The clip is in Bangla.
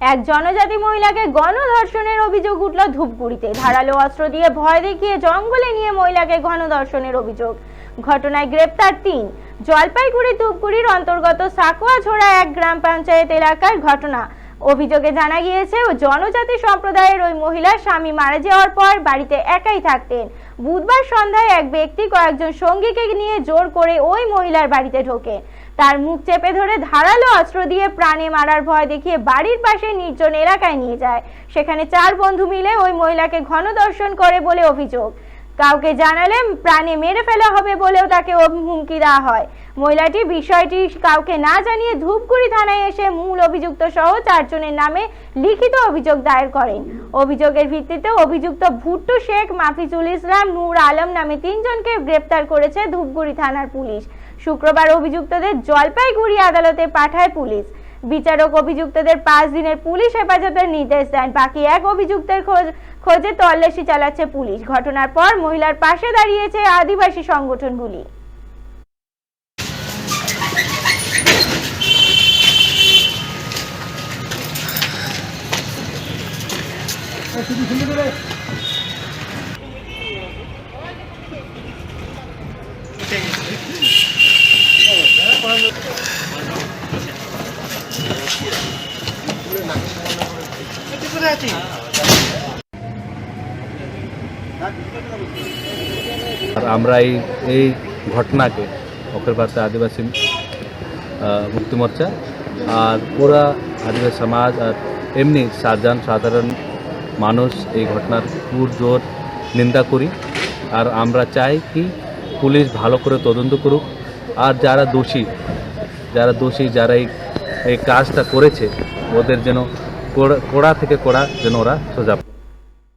এক জনজাতি মহিলাকে গণধর্ষণের অভিযোগ উঠল ধূপগুড়িতে। ধারালো অস্ত্র দিয়ে ভয় দেখিয়ে জঙ্গলে নিয়ে মহিলাকে গণধর্ষণের অভিযোগ। ঘটনায় গ্রেপ্তার তিন। জলপাইগুড়ি ধূপগুড়ির অন্তর্গত সাকুয়াঝোড়া এক গ্রাম পঞ্চায়েত এলাকার ঘটনা। অভিযোগে জানা গিয়েছে, ও জনজাতি সম্প্রদায়ের ওই মহিলার স্বামী মারা যাওয়ার পর বাড়িতে একাই থাকতেন। বুধবার সন্ধ্যায় এক ব্যক্তি কয়েকজন সঙ্গীকে নিয়ে জোর করে ওই মহিলার বাড়িতে ঢোকে তার মুখ চেপে ধরে ধারালো অস্ত্র দিয়ে প্রাণে মারার ভয় দেখিয়ে বাড়ির পাশে নির্জন এলাকায় নিয়ে যায়। সেখানে চার বন্ধু মিলে ওই মহিলাকে ঘন দর্শন করে বলে অভিযোগ। কাউকে জানালে প্রাণে মেরে ফেলা হবে বলেও তাকে হুমকি দেওয়া হয়। মহিলাটি বিষয়টি কাউকে না জানিয়ে ধূপগুড়ি থানায় এসে মূল অভিযুক্ত সহ চারজনের নামে লিখিত অভিযোগ দায়ের করেন। অভিযোগের ভিত্তিতে অভিযুক্ত ভুট্টু শেখ, মাফিজুল ইসলাম, নূর আলম নামে তিনজনকে গ্রেপ্তার করেছে ধূপগুড়ি থানার পুলিশ। শুক্রবার অভিযুক্তদের জলপাইগুড়ি আদালতে পাঠায় পুলিশ। বিচারক অভিযুক্তদের পাঁচ দিনের পুলিশ হেফাজতের নির্দেশ দেন। বাকি এক অভিযুক্তের খোঁজ, খোঁজে তল্লাশি চালাচ্ছে পুলিশ। ঘটনার পর মহিলার পাশে দাঁড়িয়েছে আদিবাসী সংগঠনগুলি। আর আমরা এই এই ঘটনাকে অখিল ভারতীয় আদিবাসী মুক্তি মোর্চা আর পুরা আদিবাসী সমাজ আর এমনি সাধারণ সাধারণ মানুষ এই ঘটনার পুর জোর নিন্দা করি। আর আমরা চাই কি পুলিশ ভালো করে তদন্ত করুক। আর যারা দোষী যারা দোষী, যারা এই এই কাজটা করেছে, ওদের যেন কড়া, কোড়া থেকে কড়া যেন ওরা সোজা